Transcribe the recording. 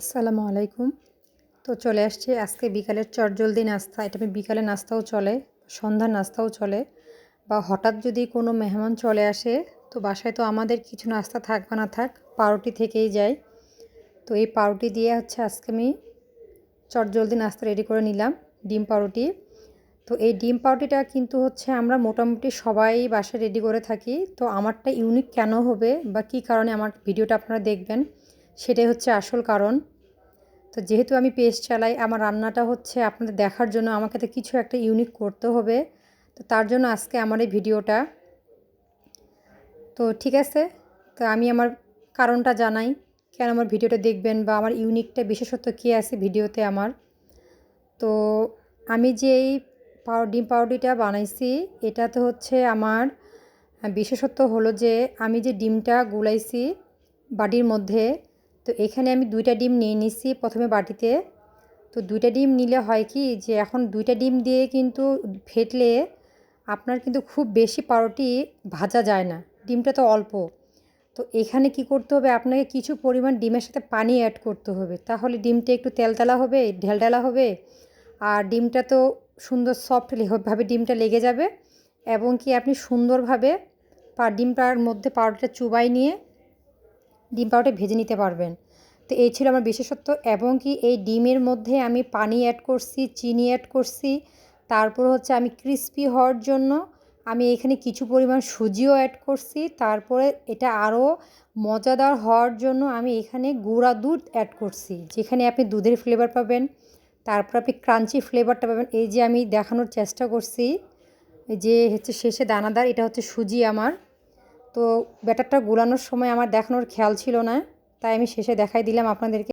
আসসালামু আলাইকুম। তো চলে আসছি আজকে বিকালের চটজলদি নাস্তা। এটা আমি বিকালে নাস্তাও চলে, সন্ধ্যার নাস্তাও চলে। বা হঠাৎ যদি কোনো মেহমান চলে আসে, তো বাসায় তো আমাদের কিছু নাস্তা থাক বা না থাক, পাউরুটি থেকেই যায়। তো এই পাউরুটি দিয়ে হচ্ছে আজকে আমি চটজলদি নাস্তা রেডি করে নিলাম, ডিম পাউরুটি। তো এই ডিম পাউরুটিটা কিন্তু হচ্ছে আমরা মোটামুটি সবাই বাসায় রেডি করে থাকি। তো আমারটা ইউনিক কেন হবে বা কী কারণে আমার ভিডিওটা আপনারা দেখবেন সেটাই হচ্ছে আসল কারণ। তো যেহেতু আমি পেস্ট চালাই, আমার রান্নাটা হচ্ছে আপনাদের দেখার জন্য আমাকে তো কিছু একটা ইউনিক করতে হবে। তো তার জন্য আজকে আমার এই ভিডিওটা। তো ঠিক আছে, তো আমি আমার কারণটা জানাই। কেন আমার ভিডিওটা দেখবেন বা আমার ইউনিকটা বিশেষত্ব কী আছে ভিডিওতে আমার। তো আমি যে এই পাউ ডিম পাউরুটিটা বানাইছি, এটা তো হচ্ছে আমার বিশেষত্ব হলো যে আমি যে ডিমটা গুলাইছি বাটির মধ্যে তো এখানে আমি দুইটা ডিম নিয়ে নিছি প্রথমে বাটিতে। তো দুইটা ডিম নিলে হয় কি যে এখন দুইটা ডিম দিয়ে কিন্তু ফেটলে আপনার কিন্তু খুব বেশি পাউরুটি ভাজা যায় না, ডিমটা তো অল্প। তো এখানে কি করতে হবে? আপনাকে কিছু পরিমাণ ডিমের সাথে পানি অ্যাড করতে হবে। তাহলে ডিমটা একটু তেলতেলা হবে, ঢেলঢেলা হবে, আর ডিমটা তো সুন্দর সফট ভাবে ডিমটা লেগে যাবে এবং কি আপনি সুন্দরভাবে পা, ডিমটার মধ্যে পাউডারটা চুবাই নিয়ে ডিম পাউডারটা ভেজে নিতে পারবেন। তো এই ছিল আমার বিশেষত্ব এবং কি এই ডিমের মধ্যে আমি পানি অ্যাড করছি, চিনি অ্যাড করছি। তারপর হচ্ছে আমি ক্রিস্পি হওয়ার জন্য আমি এখানে কিছু পরিমাণ সুজিও অ্যাড করছি। তারপরে এটা আরও মজাদার হওয়ার জন্য আমি এখানে গুঁড়া দুধ অ্যাড করছি, যেখানে আপনি দুধের ফ্লেভার পাবেন। তারপর আপনি ক্রাঞ্চি ফ্লেভারটা পাবেন। এই যে আমি দেখানোর চেষ্টা করছি যে হচ্ছে শেষে দানাদার, এটা হচ্ছে সুজি আমার। তো ব্যাটারটা গুলানোর সময় আমার দেখানোর খেয়াল ছিল না, তাই আমি শেষে দেখাই দিলাম আপনাদেরকে।